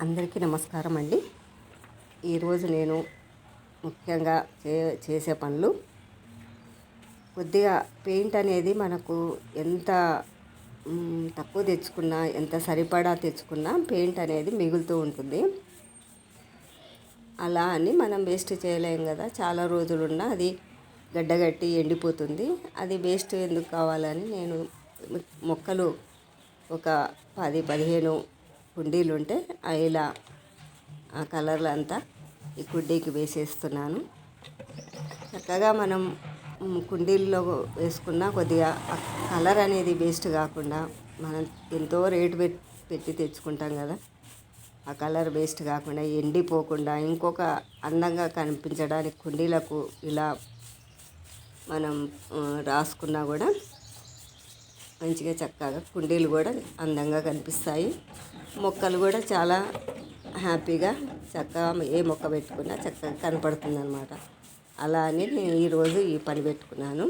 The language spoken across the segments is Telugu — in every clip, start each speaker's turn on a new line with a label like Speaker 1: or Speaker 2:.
Speaker 1: అందరికీ నమస్కారం అండి. ఈరోజు నేను ముఖ్యంగా చే చేసే పనులు. కొద్దిగా పెయింట్ అనేది మనకు ఎంత తక్కువ తెచ్చుకున్నా ఎంత సరిపడా తెచ్చుకున్నా పెయింట్ అనేది మిగులుతూ ఉంటుంది. అలా అని మనం వేస్ట్ చేయలేం కదా. చాలా రోజులున్నా అది గడ్డగట్టి ఎండిపోతుంది. అది వేస్ట్ ఎందుకు కావాలని నేను మొక్కలు ఒక పది పదిహేను కుండీలు ఉంటే ఆ ఇలా ఆ కలర్లు అంతా ఈ కుండీకి వేసేస్తున్నాను. చక్కగా మనం కుండీల్లో వేసుకున్న కొద్దిగా ఆ కలర్ అనేది వేస్ట్ కాకుండా మనం ఎంతో రేటు పెట్టి తెచ్చుకుంటాం కదా. ఆ కలర్ వేస్ట్ కాకుండా ఎండిపోకుండా ఇంకొక అందంగా కనిపించడానికి కుండీలకు ఇలా మనం రాసుకున్నా కూడా మంచిగా చక్కగా కుండీలు కూడా అందంగా కనిపిస్తాయి. మొక్కలు కూడా చాలా హ్యాపీగా చక్కగా ఏ మొక్క పెట్టుకున్నా చక్కగా కనపడుతుంది అనమాట అలా అని నేను ఈరోజు ఈ పని పెట్టుకున్నాను.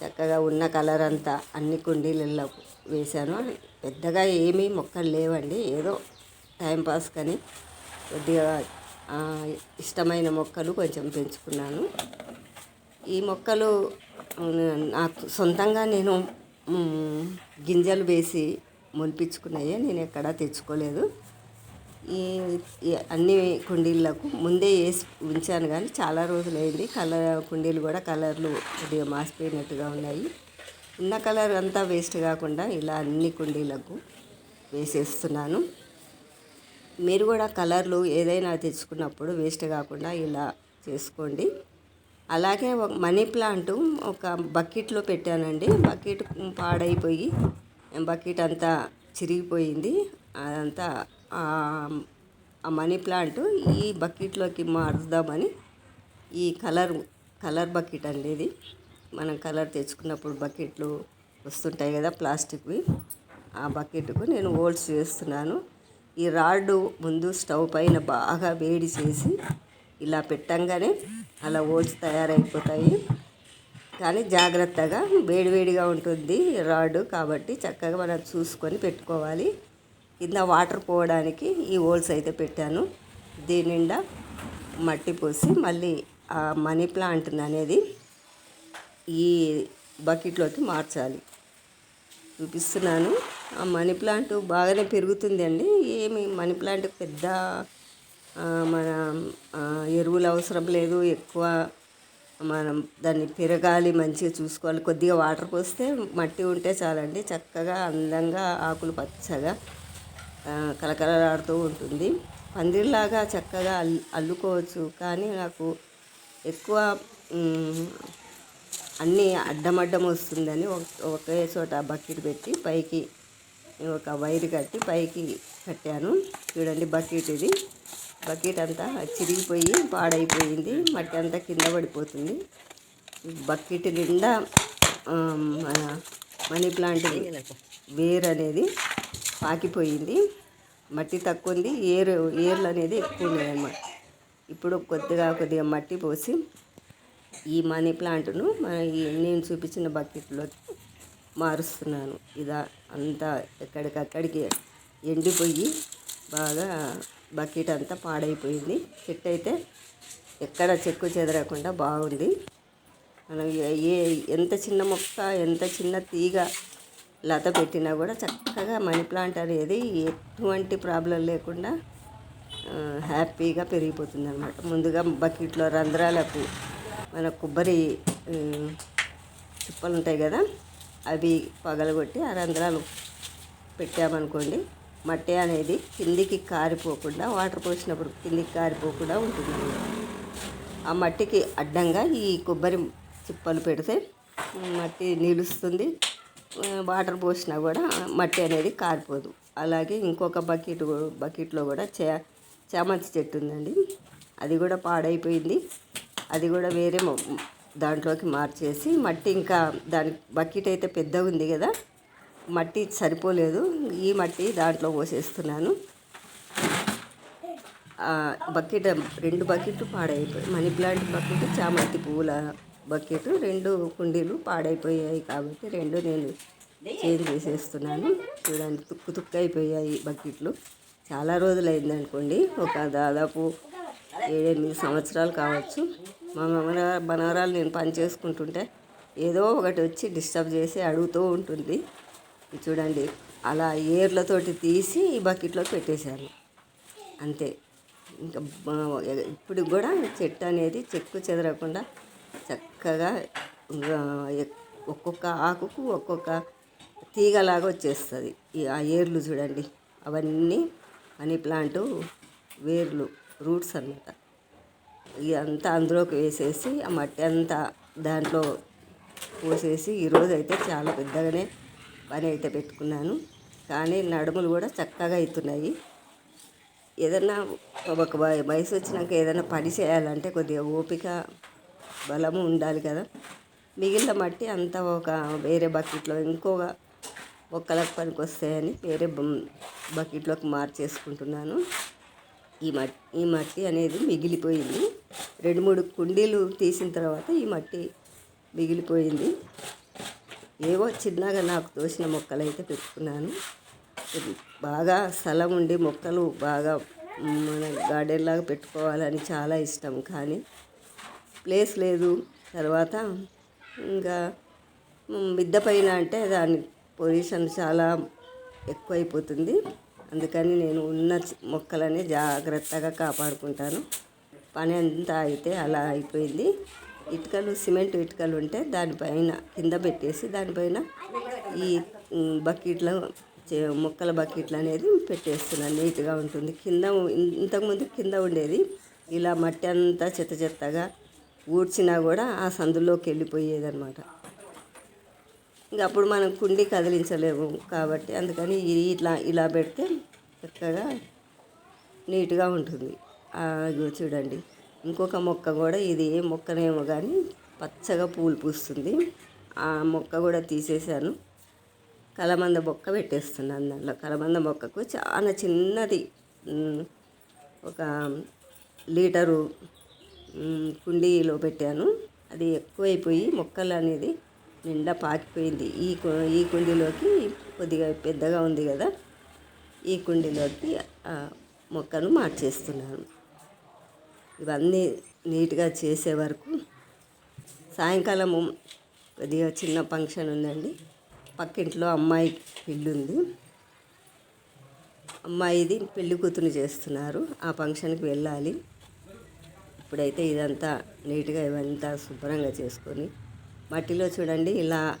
Speaker 1: చక్కగా ఉన్న కలర్ అంతా అన్ని కుండీలలో వేశాను. పెద్దగా ఏమీ మొక్కలు లేవండి. ఏదో టైంపాస్ కానీ కొద్దిగా ఇష్టమైన మొక్కలు కొంచెం పెంచుకున్నాను. ఈ మొక్కలు నాకు సొంతంగా నేను గింజలు వేసి మొలిపించుకున్నాయే నేను ఎక్కడా తెచ్చుకోలేదు. ఈ అన్ని కుండీలకు ముందే వేసి ఉంచాను కానీ చాలా రోజులైంది. కలర్ కుండీలు కూడా కలర్లు కొద్దిగా మాసిపోయినట్టుగా ఉన్నాయి. ఉన్న కలర్ అంతా వేస్ట్ కాకుండా ఇలా అన్ని కుండీలకు వేసేస్తున్నాను. మీరు కూడా కలర్లు ఏదైనా తెచ్చుకున్నప్పుడు వేస్ట్ కాకుండా ఇలా చేసుకోండి. అలాగే ఒక మనీ ప్లాంట్ ఒక బకెట్లో పెట్టానండి. బకెట్ పాడైపోయి బకెట్ అంతా చిరిగిపోయింది. అదంతా ఆ మనీ ప్లాంట్ ఈ బకెట్లోకి మారుద్దామని ఈ కలర్ కలర్ బకెట్ అండి ఇది. మనం కలర్ తెచ్చుకున్నప్పుడు బకెట్లు వస్తుంటాయి కదా ప్లాస్టిక్వి. ఆ బకెట్కు నేను హోల్స్ చేస్తున్నాను ఈ రాడ్ ముందు స్టవ్ పైన బాగా వేడి చేసి ఇలా పెట్టంగానే అలా హోల్స్ తయారైపోతాయి. కానీ జాగ్రత్తగా వేడివేడిగా ఉంటుంది రాడ్ కాబట్టి చక్కగా మనం చూసుకొని పెట్టుకోవాలి. కింద వాటర్ పోవడానికి ఈ హోల్స్ అయితే పెట్టాను. దీని నిండా మట్టి పోసి మళ్ళీ ఆ మనీ ప్లాంట్ అనేది ఈ బకెట్లోకి మార్చాలి. చూపిస్తున్నాను. ఆ మనీ ప్లాంట్ బాగానే పెరుగుతుంది అండి ఏమి మనీ ప్లాంట్ పెద్ద మన ఎరువులు అవసరం లేదు. ఎక్కువ మనం దాన్ని పెరగాలి మంచిగా చూసుకోవాలి. కొద్దిగా వాటర్ పోస్తే మట్టి ఉంటే చాలండి. చక్కగా అందంగా ఆకులు పచ్చగా కలకలలాడుతూ ఉంటుంది. పందిరిలాగా చక్కగా అల్లు అల్లుకోవచ్చు. కానీ నాకు ఎక్కువ అన్నీ అడ్డమడ్డం వస్తుందని ఒక- ఒకే చోట బకెట్ పెట్టి పైకి ఒక వైర్ కట్టి పైకి కట్టాను. చూడండి బకెట్ ఇది. బకెట్ అంతా చిరిగిపోయి పాడైపోయింది. మట్టి అంతా కింద పడిపోతుంది. బకెట్ నిండా మన మనీ ప్లాంట్ వేర్ అనేది పాకిపోయింది. మట్టి తక్కువ ఉంది. ఏరు ఏర్లు అనేది ఎక్కువ ఉన్నాయన్నమాట. ఇప్పుడు కొద్దిగా కొద్దిగా మట్టి పోసి ఈ మనీ ప్లాంట్ను నేను చూపించిన బకెట్లోకి మారుస్తున్నాను. ఇదా అంతా ఎక్కడికక్కడికి ఎండిపోయి బాగా బకెట్ అంతా పాడైపోయింది. చెట్టు అయితే ఎక్కడ చెక్కు చెదరకుండా బాగుంది. మనం ఏ ఎంత చిన్న మొక్క ఎంత చిన్న తీగ లత పెట్టినా కూడా చక్కగా మనీ ప్లాంట్ అనేది ఎటువంటి ప్రాబ్లం లేకుండా హ్యాపీగా పెరిగిపోతుంది అనమాట ముందుగా బకెట్లో రంధ్రాలకు మన కొబ్బరి చుప్పలు చిప్పలు ఉంటాయి కదా అవి పగలగొట్టి ఆ రంధ్రాలు పెట్టామనుకోండి మట్టి అనేది కిందికి కారిపోకుండా వాటర్ పోసినప్పుడు కిందికి కారిపోకుండా ఉంటుంది ఆ మట్టికి అడ్డంగా ఈ కొబ్బరి చిప్పలు పెడితే మట్టి నిలుస్తుంది. వాటర్ పోసినా కూడా మట్టి అనేది కారిపోదు. అలాగే ఇంకొక బకెట్ బకెట్లో కూడా చే చామంతి చెట్టు ఉందండి. అది కూడా పాడైపోయింది. అది కూడా వేరే దాంట్లోకి మార్చేసి మట్టి ఇంకా దాని బకెట్ అయితే పెద్దగా ఉంది కదా మట్టి సరిపోలేదు. ఈ మట్టి దాంట్లో పోసేస్తున్నాను. బకెట్ రెండు బకెట్లు పాడైపోయాయి మనీ ప్లాంట్ బకెట్ చామంతి పువ్వుల బకెట్ రెండు కుండీలు పాడైపోయాయి కాబట్టి రెండు నేను చేంజ్ చేసేస్తున్నాను. చూడండి తుక్కు తుక్కు అయిపోయాయి బకెట్లు. చాలా రోజులు అయిందనుకోండి ఒక దాదాపు ఏడెనిమిది సంవత్సరాలు కావచ్చు. మా మనవర మనవరాలు నేను పని చేసుకుంటుంటే ఏదో ఒకటి వచ్చి డిస్టర్బ్ చేసి అడుగుతూ ఉంటుంది. చూడండి అలా ఏర్లతోటి తీసి ఈ బకెట్లో పెట్టేశాను. అంతే. ఇంకా ఇప్పుడు కూడా చెట్టు అనేది చెక్కు చెదరకుండా చక్కగా ఒక్కొక్క ఆకుకు ఒక్కొక్క తీగలాగా వచ్చేస్తుంది. ఆ ఏర్లు చూడండి అవన్నీ మనీ ప్లాంట్ వేర్లు రూట్స్ అన్నమాట. ఇదంతా అందులోకి వేసేసి ఆ మట్టి అంతా దాంట్లో పోసేసి ఈరోజు అయితే చాలా పెద్దగానే పని అయితే పెట్టుకున్నాను. కానీ నడుములు కూడా చక్కగా అవుతున్నాయి. ఏదన్నా ఒక వయసు వచ్చినాక ఏదైనా పని చేయాలంటే కొద్దిగా ఓపిక బలము ఉండాలి కదా. మిగిలిన మట్టి అంతా ఒక వేరే బకెట్లో ఇంకొక మొక్కలకు పనికి వస్తాయని వేరే బకెట్లోకి మార్చేసుకుంటున్నాను. ఈ మట్టి ఈ మట్టి అనేది మిగిలిపోయింది. రెండు మూడు కుండీలు తీసిన తర్వాత ఈ మట్టి మిగిలిపోయింది. ఏవో చిన్నగా నాకు తోసిన మొక్కలు అయితే పెట్టుకున్నాను బాగా స్థలం ఉండి మొక్కలు బాగా మన గార్డెన్ లాగా పెట్టుకోవాలని చాలా ఇష్టం. కానీ ప్లేస్ లేదు. తర్వాత ఇంకా మిద్ద మిద్దె పైన అంటే దాని పొజిషన్ చాలా ఎక్కువైపోతుంది. అందుకని నేను ఉన్న మొక్కలనే మొక్కలని జాగ్రత్తగా కాపాడుకుంటాను. పని అంతా అయితే అలా అయిపోయింది. ఇటుకలు సిమెంట్ ఇటుకలు ఉంటే దానిపైన కింద పెట్టేసి దానిపైన ఈ బకెట్లో చే- మొక్కల బకెట్లు అనేది పెట్టేస్తున్నాను నీట్గా ఉంటుంది. కింద ఇంతకుముందు కింద ఉండేది. ఇలా మట్టి అంతా చెత్త చెత్తగా ఊడ్చినా కూడా ఆ సందులోకి వెళ్ళిపోయేది అనమాట ఇంకా అప్పుడు మనం కుండి కదిలించలేము కాబట్టి అందుకని ఇట్లా ఇలా పెడితే చక్కగా నీట్గా ఉంటుంది. ఆ, చూడండి. ఇంకొక మొక్క కూడా ఇది ఏ మొక్కనేమో కానీ పచ్చగా పూలు పూస్తుంది. ఆ మొక్క కూడా తీసేశాను. కలమంద మొక్క పెట్టేస్తున్నాను దాంట్లో. కలమంద మొక్కకు చాలా చిన్నది ఒక లీటరు కుండీలో పెట్టాను. అది ఎక్కువైపోయి మొక్కలు అనేది నిండా పాకిపోయింది. ఈ ఈ కుండీలోకి కొద్దిగా పెద్దగా ఉంది కదా ఈ కుండీలోకి ఆ మొక్కను మార్చేస్తున్నాను. ఇవన్నీ నీట్గా చేసే వరకు సాయంకాలము కొద్దిగా చిన్న ఫంక్షన్ ఉందండి. పక్కింట్లో అమ్మాయి పెళ్ళి ఉంది అమ్మాయిది పెళ్ళి కూతురు చేస్తున్నారు. ఆ ఫంక్షన్కి వెళ్ళాలి. ఇప్పుడైతే ఇదంతా నీట్గా ఇవంతా శుభ్రంగా చేసుకొని మట్టిలో చూడండి ఇలా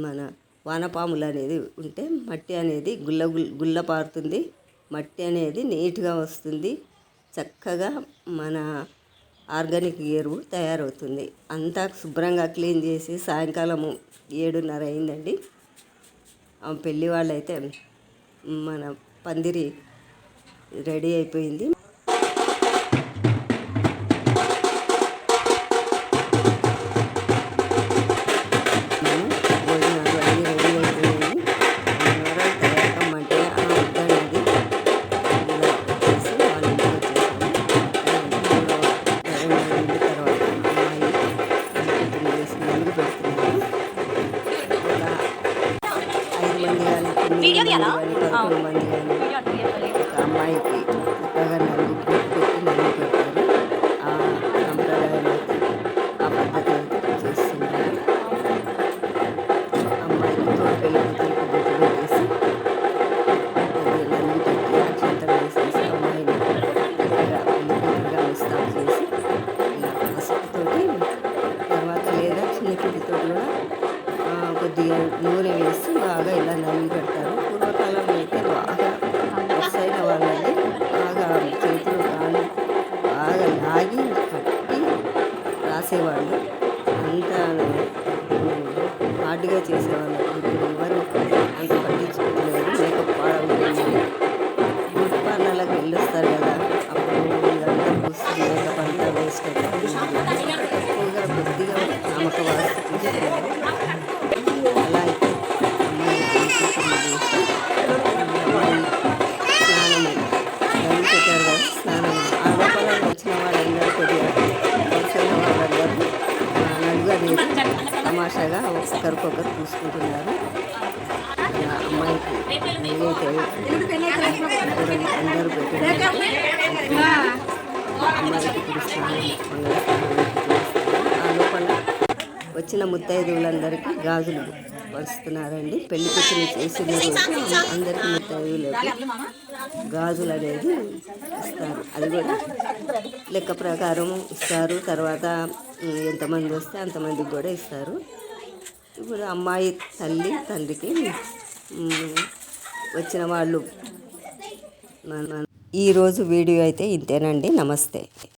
Speaker 1: మన వానపాములు అనేది ఉంటే మట్టి అనేది గుల్ల గుల్- గుల్ల పారుతుంది. మట్టి అనేది నీట్గా వస్తుంది. చక్కగా మన ఆర్గానిక్ ఎరువు తయారవుతుంది. అంతా శుభ్రంగా క్లీన్ చేసి సాయంకాలము ఏడున్నర అయిందండి. పెళ్ళి వాళ్ళైతే మన పందిరి రెడీ అయిపోయింది. అమ్మాయికి వాళ్ళని బాగా చేతులు కాళ్ళు బాగా లాగి కట్టి రాసేవాళ్ళు. అంత హార్డ్గా చేసేవాళ్ళు. ఇప్పుడు ఎవరు అంత పట్టించుకోలేదు. మేకప్ పాడవుతుంది. బ్యూటీ పార్లర్లకు వెళ్ళొస్తారు కదా. అప్పుడు ఇదంతా పూసి మేకప్ అంతా వేస్ట్ అయిపోతుంది. ఎక్కువగా కొద్దిగా నమ్మక వాస్తు అలా అయితే అనేది ఒకరికొకరు చూసుకుంటున్నారు అమ్మాయికి నేనైతే అందరూ పెట్టారు అమ్మాయికి ఆ లోపల వచ్చిన ముత్తైదువులందరికీ గాజులు పరుస్తున్నారండి పెళ్ళి కూతురు చేసిన రోజు అందరికీ ముత్తైదువులకి గాజులు అనేది ఇస్తారు. అది కూడా లెక్క ప్రకారం ఇస్తారు. తర్వాత ఎంతమంది వస్తే అంతమందికి కూడా ఇస్తారు. ఇప్పుడు అమ్మాయి తల్లి తండ్రికి వచ్చిన వాళ్ళు. ఈరోజు వీడియో అయితే ఇంతేనండి. నమస్తే.